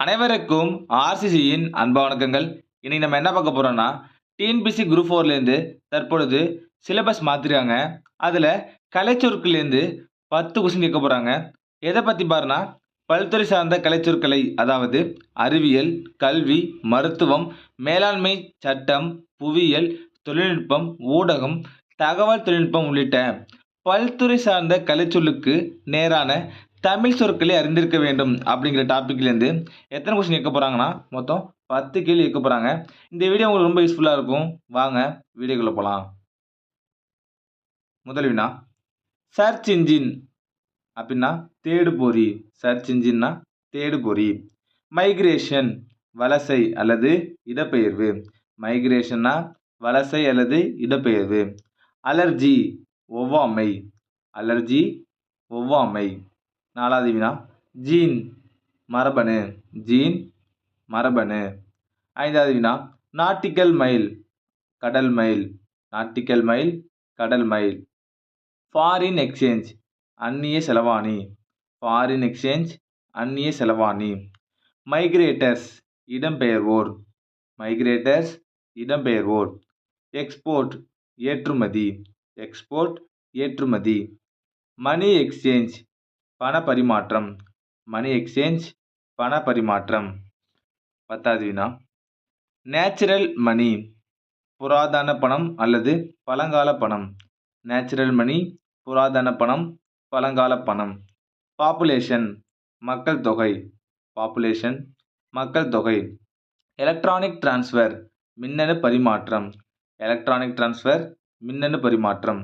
அனைவருக்கும் ஆர்சிசியின் அன்ப வணக்கங்கள். இன்னைக்கு நம்ம என்ன பார்க்க போகிறோம்னா டிஎன்பிசி குரூப் ஃபோர்லேருந்து தற்பொழுது சிலபஸ் மாற்றிருக்காங்க அதில் கலைச்சொற்கள்லேருந்து பத்து கொஸ்டின் கேட்க போகிறாங்க எதை பற்றி பாருன்னா பல்துறை சார்ந்த கலைச்சொற்களை அதாவது அறிவியல் கல்வி மருத்துவம் மேலாண்மை சட்டம் புவியியல் தொழில்நுட்பம் ஊடகம் தகவல் தொழில்நுட்பம் உள்ளிட்ட பல்துறை சார்ந்த கலைச்சொல்லுக்கு நேரான தமிழ் சொற்களை அறிந்திருக்க வேண்டும் அப்படிங்கிற டாப்பிக்லேருந்து எத்தனை கொஸ்டின் கேட்க போகிறாங்கன்னா மொத்தம் பத்து கேள்வி கேட்க போகிறாங்க இந்த வீடியோ உங்களுக்கு ரொம்ப யூஸ்ஃபுல்லாக இருக்கும். வாங்க வீடியோக்குள்ளே போகலாம் முதல் வினா சர்ச் இன்ஜின் அப்படின்னா தேடு பொறி சர்ச் இன்ஜின்னா தேடு பொறி மைக்ரேஷன் வலசை அல்லது இடப்பெயர்வு. மைக்ரேஷன்னா வலசை அல்லது இடப்பெயர்வு. அலர்ஜி ஒவ்வாமை. அலர்ஜி ஒவ்வாமை. நாலாவது வினா ஜீன் மரபணு. ஜீன் மரபணு. ஐந்தாவது வினா நாட்டிக்கல் மைல் கடல் மைல் நாட்டிக்கல் மைல் கடல் மைல் ஃபாரின் எக்ஸ்சேஞ்ச் அந்நிய செலவாணி. ஃபாரின் எக்ஸ்சேஞ்ச் அந்நிய செலவாணி. மைக்ரேட்டர்ஸ் இடம்பெயர்வோர். மைக்ரேட்டர்ஸ் இடம்பெயர்வோர். எக்ஸ்போர்ட் ஏற்றுமதி. எக்ஸ்போர்ட் ஏற்றுமதி. மணி எக்ஸ்சேஞ்ச் பண பரிமாற்றம் மணி எக்ஸ்சேஞ்ச் பண பரிமாற்றம் பத்தாவது வினா. நேச்சுரல் மணி புராதன பணம் அல்லது பழங்கால பணம். நேச்சுரல் மணி புராதன பணம் பழங்கால பணம். பாப்புலேஷன் மக்கள் தொகை. பாப்புலேஷன் மக்கள் தொகை. எலக்ட்ரானிக் டிரான்ஸ்ஃபர் மின்னணு பரிமாற்றம். எலக்ட்ரானிக் டிரான்ஸ்ஃபர் மின்னணு பரிமாற்றம்.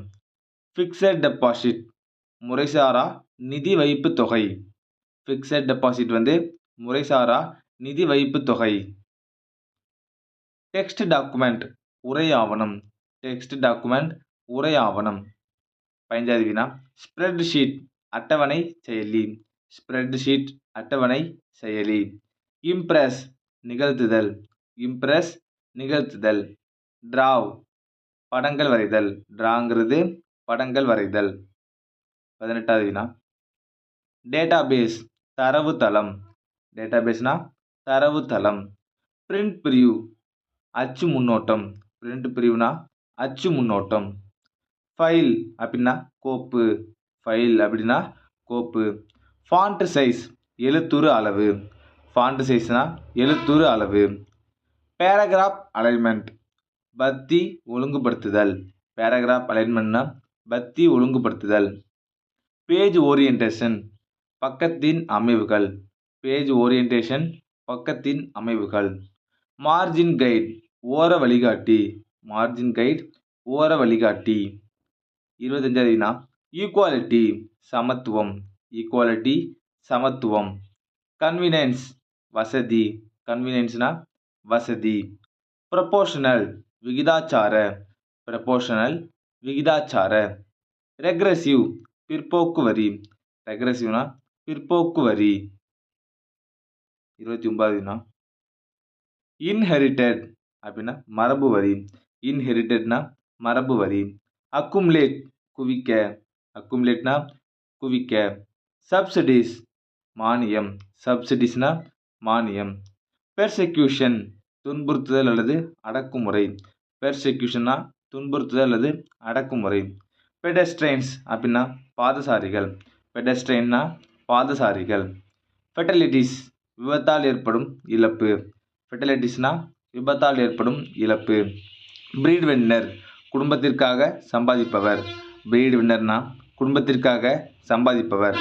ஃபிக்ஸட் டெபாசிட் முறைசாரா நிதி வைப்பு தொகை. ஃபிக்ஸட் டெபாசிட் வந்து முறைசாரா நிதி வைப்பு தொகை. டெக்ஸ்ட் டாக்குமெண்ட் உரை ஆவணம். டெக்ஸ்ட் டாக்குமெண்ட் உரை ஆவணம். பதினஞ்சாவது வினா ஸ்ப்ரெட் ஷீட் அட்டவணை செயலி. ஸ்ப்ரெட் ஷீட் அட்டவணை செயலி. இம்ப்ரெஸ் நிகழ்த்துதல். இம்ப்ரெஸ் நிகழ்த்துதல். டிராவ் படங்கள் வரைதல். டிராங்கிறது படங்கள் வரைதல். பதினெட்டாவது வினா டேட்டாபேஸ் தரவுத்தளம். டேட்டாபேஸ்னா தரவுத்தளம். பிரிண்ட் பிரிவு அச்சு முன்னோட்டம். பிரிண்ட் பிரிவுனா அச்சு முன்னோட்டம். ஃபைல் அப்படின்னா கோப்பு. ஃபைல் அப்படின்னா கோப்பு. ஃபாண்ட் சைஸ் எழுத்துரு அளவு. ஃபாண்ட் சைஸ்னா எழுத்துரு அளவு. பேராகிராஃப் அலைன்மெண்ட் பத்தி ஒழுங்குபடுத்துதல். பேராகிராஃப் அலைன்மெண்ட்னா பத்தி ஒழுங்குபடுத்துதல். பேஜ் ஓரியன்டேஷன் பக்கத்தின் அமைவுகள். பேஜ் ஓரியன்டேஷன் பக்கத்தின் அமைவுகள். மார்ஜின் கைட் ஓர வழிகாட்டி. மார்ஜின் கைட் ஓர வழிகாட்டி. இருபத்தஞ்சாவது வினா ஈக்குவாலிட்டி சமத்துவம். ஈக்குவாலிட்டி சமத்துவம். கன்வீனியன்ஸ் வசதி. கன்வீனியன்ஸ்னா வசதி. ப்ரொபோஷனல் விகிதாச்சார. ப்ரொபோஷனல் விகிதாச்சார. ரெக்ரெசிவ் பிற்போக்கு வரி ரெக்ரெசிவ்னா பிற்போக்கு வரி. இருபத்தி ஒன்பதாவதுனா இன்ஹெரிட்டட் அப்படின்னா மரபு வரி. இன்ஹெரிட்டட்னா மரபு வரி. அக்குமுலேட் குவிக்க. அக்குமுலேட்னா குவிக்க. சப்சிடிஸ் மானியம். சப்சிடிஸ்னா மானியம். பெர்செக்யூஷன் துன்புறுத்துதல் அல்லது அடக்குமுறை. பெர்செக்யூஷன்னா துன்புறுத்துதல் அல்லது அடக்குமுறை. பெடஸ்ட்ரெயின்ஸ் அப்படின்னா பாதசாரிகள். பெடஸ்ட்ரெயின்னா பாதசாரிகள். ஃபெட்டலிட்டிஸ் விபத்தால் ஏற்படும் இழப்பு. ஃபெட்டலிட்டிஸ்னால் விபத்தால் ஏற்படும் இழப்பு. பிரீட் வென்னர் குடும்பத்திற்காக சம்பாதிப்பவர். பிரீட் வின்னர்னா குடும்பத்திற்காக சம்பாதிப்பவர்.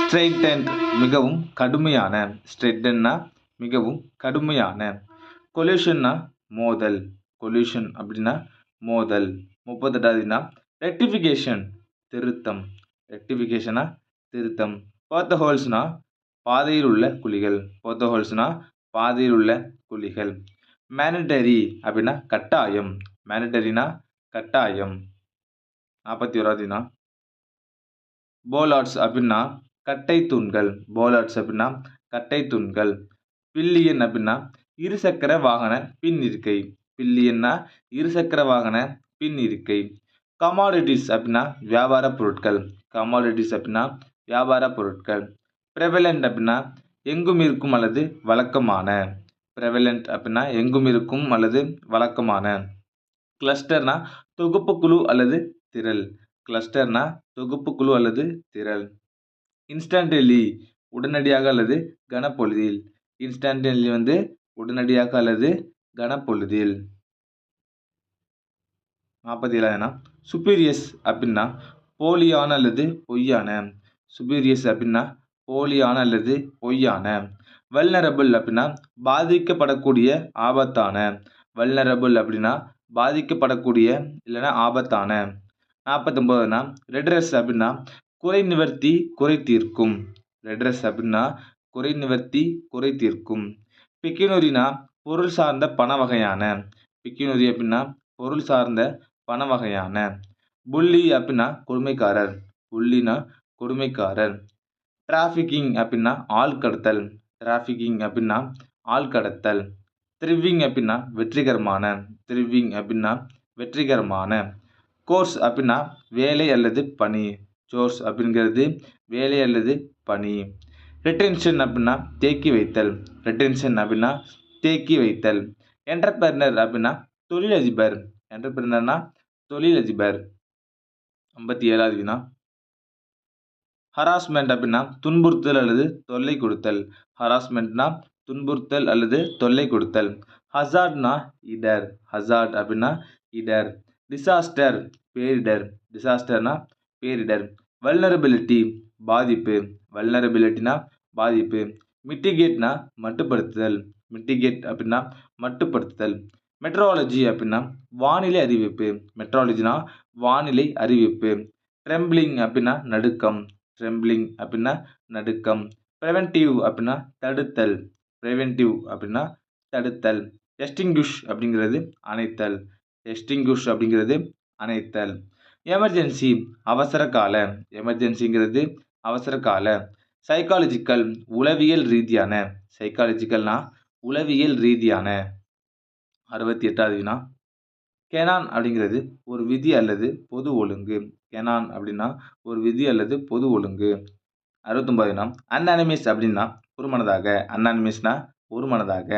ஸ்ட்ரெயிட்டன்ட் மிகவும் கடுமையான. ஸ்ட்ரெயிட்டன்னா மிகவும் கடுமையான. கொல்யூஷன்னா மோதல். கொல்யூஷன் அப்படின்னா மோதல். முப்பத்தெட்டாவதுனா ரெக்டிஃபிகேஷன் திருத்தம். ரெக்டிஃபிகேஷனா திருத்தம். போத்த ஹோல்ஸ்னா பாதையில் உள்ள குழிகள். போத்த ஹோல்ஸ்னா பாதையில் உள்ள குழிகள். மேனடரி அப்படின்னா கட்டாயம். மேனடரினா கட்டாயம். நாற்பத்தி ஓராவதுனா போலாட்ஸ் அப்படின்னா கட்டை தூண்கள். போலாட்ஸ் அப்படின்னா கட்டை தூண்கள். பில்லியன் அப்படின்னா இருசக்கர வாகன பின் இருக்கை. பில்லியன்னா இருசக்கர வாகன பின் இருக்கை. கமாடிட்டிஸ் அப்படின்னா வியாபார பொருட்கள். கமாடிட்டிஸ் அப்படின்னா வியாபார பொருட்கள். ப்ரெவலண்ட் அப்படின்னா எங்கும் இருக்கும் அல்லது வழக்கமான. ப்ரெவலண்ட் அப்படின்னா எங்கும் இருக்கும் அல்லது வழக்கமான. கிளஸ்டர்னா தொகுப்பு குழு அல்லது திரள். கிளஸ்டர்னா தொகுப்பு குழு அல்லது திரள். இன்ஸ்டன்டலி உடனடியாக அல்லது கனப்பொழுதில். இன்ஸ்டன்டலி வந்து உடனடியாக அல்லது கனப்பொழுதில். நாற்பத்தி ஏழாவதுனா சுப்பீரியஸ் அப்படின்னா போலியான அல்லது பொய்யான. சுபீரியஸ் அப்படின்னா போலியான அல்லது பொய்யான. வல்னரபிள் அப்படின்னா பாதிக்கப்படக்கூடிய ஆபத்தான. வல்னரபிள் அப்படின்னா பாதிக்கப்படக்கூடிய இல்லைன்னா ஆபத்தான. நாற்பத்தொம்போதுனா ரெட்ரஸ் அப்படின்னா குறை நிவர்த்தி குறை தீர்க்கும். ரெட்ரஸ் அப்படின்னா குறை நிவர்த்தி குறை தீர்க்கும். பிக்கினொரினா பொருள் சார்ந்த பண வகையான. பிக்கினொரி அப்படின்னா பொருள் சார்ந்த பண வகையான. புள்ளி அப்படின்னா கொடுமைக்காரர். புள்ளினா கொடுமைக்காரர். டிராஃபிக்கிங் அப்படின்னா ஆள் கடத்தல். டிராஃபிக்கிங் அப்படின்னா ஆள் கடத்தல். த்ரிவிங் அப்படின்னா வெற்றிகரமான. த்ரிவிங் அப்படின்னா வெற்றிகரமான. கோர்ஸ் அப்படின்னா வேலை அல்லது பணி. சோர்ஸ் அப்படிங்கிறது வேலை அல்லது பணி. ரிட்டென்ஷன் அப்படின்னா தேக்கி வைத்தல். ரிட்டென்ஷன் அப்படின்னா தேக்கி வைத்தல். என்டர்பிரனர் அப்படின்னா தொழிலதிபர். என்டர்பிரனர்னா தொழிலதிபர். ஐம்பத்தி ஏழாவது வினா. ஹராஸ்மெண்ட் அப்படின்னா துன்புறுத்தல் அல்லது தொல்லை கொடுத்தல். ஹராஸ்மெண்ட்னா துன்புறுத்தல் அல்லது தொல்லை கொடுத்தல். ஹசார்ட்னா இடர். ஹசார்ட் அப்படின்னா இடர். டிசாஸ்டர் பேரிடர். டிசாஸ்டர்னா பேரிடர். வல்னரபிலிட்டி பாதிப்பு. வல்னரபிலிட்டினா பாதிப்பு. மிட்டிகேட்னா மட்டுப்படுத்துதல். மிட்டிகேட் அப்படின்னா மட்டுப்படுத்துதல். மெட்ரோலஜி அப்படின்னா வானிலை அறிவிப்பு. மெட்ராலஜினா வானிலை அறிவிப்பு. ட்ரெம்பிளிங் அப்படின்னா நடுக்கம். ட்ரெம்பிளிங் அப்படின்னா நடுக்கம். ப்ரெவென்டிவ் அப்படின்னா தடுத்தல். ப்ரெவென்டிவ் அப்படின்னா தடுத்தல். எஸ்டிங்குஷ் அப்படிங்கிறது அணைத்தல். எஸ்டிங்குஷ் அப்படிங்கிறது அணைத்தல். எமர்ஜென்சி அவசர கால. எமர்ஜென்சிங்கிறது அவசர கால. சைக்காலஜிக்கல் உளவியல் ரீதியான. சைக்காலஜிக்கல்னா உளவியல் ரீதியான. அறுபத்தி எட்டாவது வினா. கெனான் அப்படிங்கிறது ஒரு விதி அல்லது பொது ஒழுங்கு. கெனான் அப்படின்னா ஒரு விதி அல்லது பொது ஒழுங்கு. அறுபத்தொம்பது வினா அன்னானிமிஸ் அப்படின்னா ஒருமனதாக அன்னானிமிஸ்னா ஒருமனதாக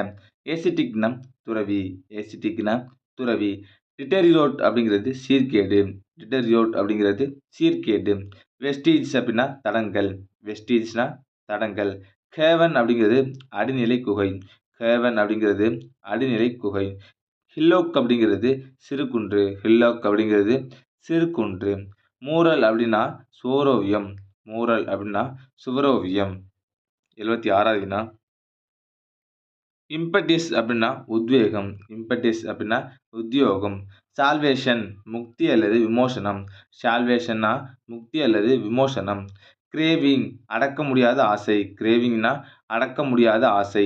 ஏசிட்டிக்னம் துறவி. ஏசிட்டிக்னா துறவி. டிட்டரியோட் அப்படிங்கிறது சீர்கேடு. டிட்டரியோட் அப்படிங்கிறது சீர்கேடு. வெஸ்டீஜ் அப்படின்னா தடங்கள். வெஸ்டீஜ்னா தடங்கள். கேவன் அப்படிங்கிறது அடிநிலை குகை கேவன் அப்படிங்கிறது அடிநிலை குகை ஹில்லோக் அப்படிங்கிறது சிறு குன்று ஹில்லோக் அப்படிங்கிறது சிறுகுன்று. மூரல் அப்படின்னா சுவரோவியம் மூரல் அப்படின்னா சுவரோவியம். எழுபத்தி ஆறாவது வினா இம்பட்டிஸ் அப்படின்னா உத்வேகம் இம்பட்டிஸ் அப்படின்னா உத்தியோகம். சால்வேஷன் முக்தி அல்லது விமோசனம். சால்வேஷன்னா முக்தி அல்லது விமோசனம். கிரேவிங் அடக்க முடியாத ஆசை. கிரேவிங்னா அடக்க முடியாத ஆசை.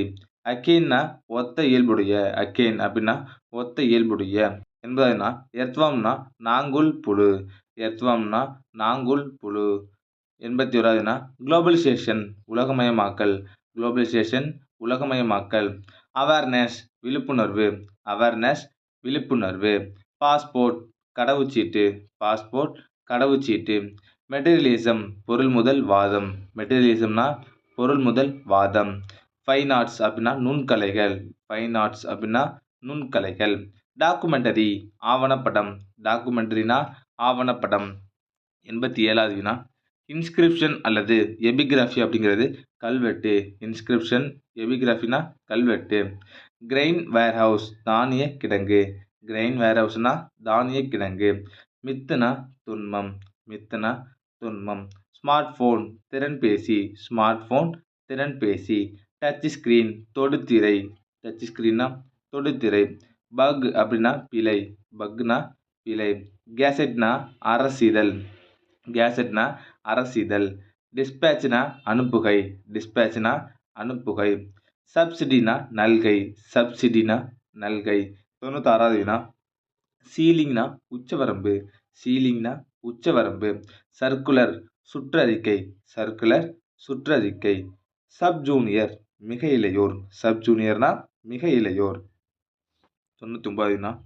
அக்கேன்னா ஒத்த இயல்புடைய அக்கேன் அப்படின்னா ஒத்த இயல்புடைய என்பதுனா எர்த்வம்னா நாங்குல் புழு எர்த்வம்னா நாங்குல் புழு எண்பத்தி ஓராவதுனா குளோபலைசேஷன் உலகமயமாக்கல் குளோபலைசேஷன் உலகமயமாக்கல் அவேர்னஸ் விழிப்புணர்வு அவேர்னஸ் விழிப்புணர்வு பாஸ்போர்ட் கடவுச்சீட்டு பாஸ்போர்ட் கடவுச்சீட்டு மெட்டீரியலிசம் பொருள் முதல் வாதம் மெட்டீரியலிசம்னா பொருள் முதல் வாதம் ஃபைன் ஆர்ட்ஸ் அப்படின்னா நுண்கலைகள் ஃபைன் ஆர்ட்ஸ் அப்படின்னா நுண்கலைகள். டாக்குமெண்டரி ஆவணப்படம். டாக்குமெண்டரினா ஆவணப்படம். எண்பத்தி ஏழாவது வினா. இன்ஸ்கிரிப்ஷன் அல்லது எபிகிராஃபி அப்படிங்கிறது கல்வெட்டு. இன்ஸ்கிரிப்ஷன் எபிகிராஃபினா கல்வெட்டு. கிரெயின் வேர்ஹவுஸ் தானிய கிடங்கு. கிரெயின் வேர்ஹவுஸ்னா தானிய கிடங்கு. மித்துனா துன்பம். மித்துனா துன்பம். ஸ்மார்ட் ஃபோன் திறன்பேசி. ஸ்மார்ட் ஃபோன் திறன்பேசி. டச் ஸ்க்ரீன் தொடுதிரை. டச் ஸ்க்ரீன்னா தொடுதிரை. பக் அப்படின்னா பிழை. பக்னா பிழை. கேசட்னா அரசிதழ். கேசட்னா அரசிதழ். டிஸ்பேட்ச்னா அனுப்புகை. டிஸ்பேட்ச்னா அனுப்புகை. சப்சிடினா நல்கை. சப்சிடினா நல்கை. தொண்ணூத்தாறாவது வினா சீலிங்னா உச்சவரம்பு. சீலிங்னா உச்சவரம்பு. சர்க்குலர் சுற்றறிக்கை. சர்க்குலர் சுற்றறிக்கை. சப் ஜூனியர் மிக இளையோர். சப் ஜூனியர்னா மிக இளையோர். தொண்ணூற்றி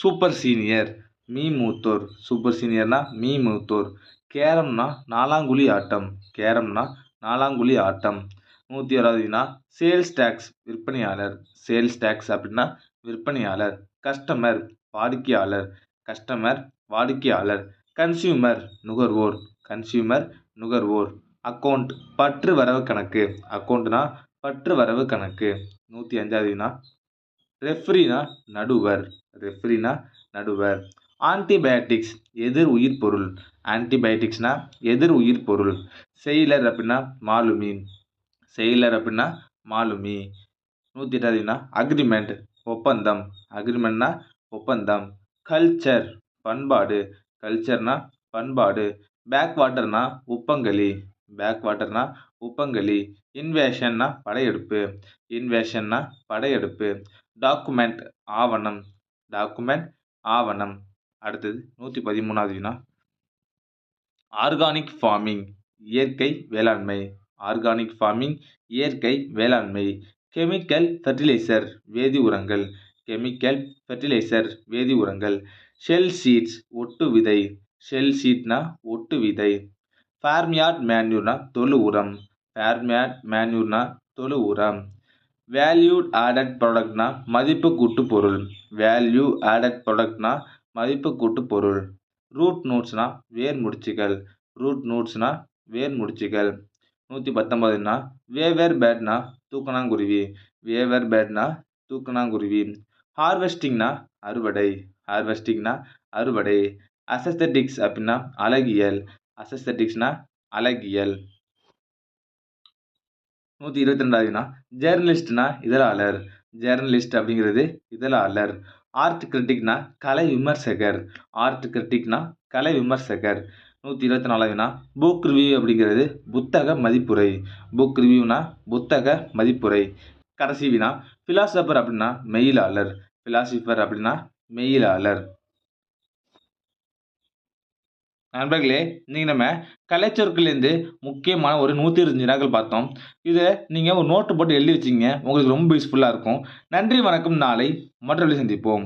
சூப்பர் சீனியர் மீ மூத்தோர். சூப்பர் சீனியர்னா மீ மூத்தோர். கேரம்னா நாலாங்குழி ஆட்டம். கேரம்னா நாலாங்குழி ஆட்டம். நூற்றி ஆறாவதுனா சேல்ஸ் டேக்ஸ் விற்பனையாளர். சேல்ஸ் டேக்ஸ் அப்படின்னா விற்பனையாளர். கஸ்டமர் வாடிக்கையாளர். கஸ்டமர் வாடிக்கையாளர். கன்சியூமர் நுகர்வோர். கன்சியூமர் நுகர்வோர். அக்கௌண்ட் பற்று வரவு கணக்கு. அக்கௌண்ட்னா பற்று வரவு கணக்கு. நூற்றி அஞ்சாவதுனா ரெஃப்ரினா நடுவர். ரெஃப்ரினா நடுவர். ஆன்டிபயாட்டிக்ஸ் எதிர் உயிர் பொருள். ஆன்டிபயாட்டிக்ஸ்னா எதிர் உயிர் பொருள். செயலர் அப்படின்னா மாலுமி செயலர் அப்படின்னா மாலுமி நூற்றி எட்டாவதுனா அக்ரிமெண்ட் ஒப்பந்தம். அக்ரிமெண்ட்னா ஒப்பந்தம். கல்ச்சர் பண்பாடு. கல்ச்சர்னா பண்பாடு. பேக் வாட்டர்னா உப்பங்களி. பேக் வாட்டர்னா உப்பங்களி. இன்வேஷன்னா படையெடுப்பு இன்வேஷன்னா படையெடுப்பு. டாக்குமெண்ட் ஆவணம் டாக்குமெண்ட் ஆவணம். அடுத்தது நூற்றி பதிமூணாவது வினா. ஆர்கானிக் ஃபார்மிங் இயற்கை வேளாண்மை. ஆர்கானிக் ஃபார்மிங் இயற்கை வேளாண்மை. கெமிக்கல் ஃபெர்டிலைசர் வேதி உரங்கள். கெமிக்கல் ஃபெர்டிலைசர் வேதி உரங்கள். ஷெல் சீட்ஸ் ஒட்டு விதை. ஷெல் சீட்னா ஒட்டு விதை. ஃபார்மியார்ட் மேன்யூர்னா தொழு உரம். ஃபேர்மியாட் மேன்யூர்னா தொழு உரம் வேல்யூட் ஆடட் ப்ராடக்ட்னா மதிப்பு கூட்டு பொருள் வேல்யூ ஆடட் ப்ராடக்ட்னா மதிப்பு கூட்டு பொருள் ரூட் நோட்ஸ்னா வேர் முடிச்சுகள் ரூட் நோட்ஸ்னா வேர் முடிச்சுகள் நூற்றி பத்தொம்பதுனா வேவர் பேட்னா தூக்கணாங்குருவி வேவர் பேட்னா தூக்கணாங்குருவி ஹார்வெஸ்டிங்னா அறுவடை ஹார்வெஸ்டிங்னா அறுவடை அசஸ்தட்டிக்ஸ் அப்படின்னா அழகியல் அசஸ்தட்டிக்ஸ்னா அழகியல் நூற்றி இருபத்தி ரெண்டாவதுனா ஜேர்னலிஸ்ட்னா இதழாளர். ஜேர்னலிஸ்ட் அப்படிங்கிறது இதழாளர். ஆர்ட் கிரிட்டிக்னா கலை விமர்சகர். ஆர்ட் கிரிட்டிக்னா கலை விமர்சகர். நூற்றி இருபத்தி நாலாவதுனா புக் ரிவ்யூ அப்படிங்கிறது புத்தக மதிப்புரை. புக் ரிவ்யூனா புத்தக மதிப்புரை. கடைசி வினா ஃபிலாசபர் அப்படின்னா மெயிலாளர். ஃபிலாசிஃபர் அப்படின்னா மெயிலாளர். நண்பர்களே நீங்கள் நம்ம கலைச்சொற்கள்லேருந்து முக்கியமான ஒரு நூற்றி இருபத்தஞ்சு வினாக்கள் பார்த்தோம். இதை நீங்கள் ஒரு நோட்டு போட்டு எழுதி வச்சிங்க உங்களுக்கு ரொம்ப யூஸ்ஃபுல்லாக இருக்கும். நன்றி வணக்கம். நாளை மற்றவர்களை சந்திப்போம்.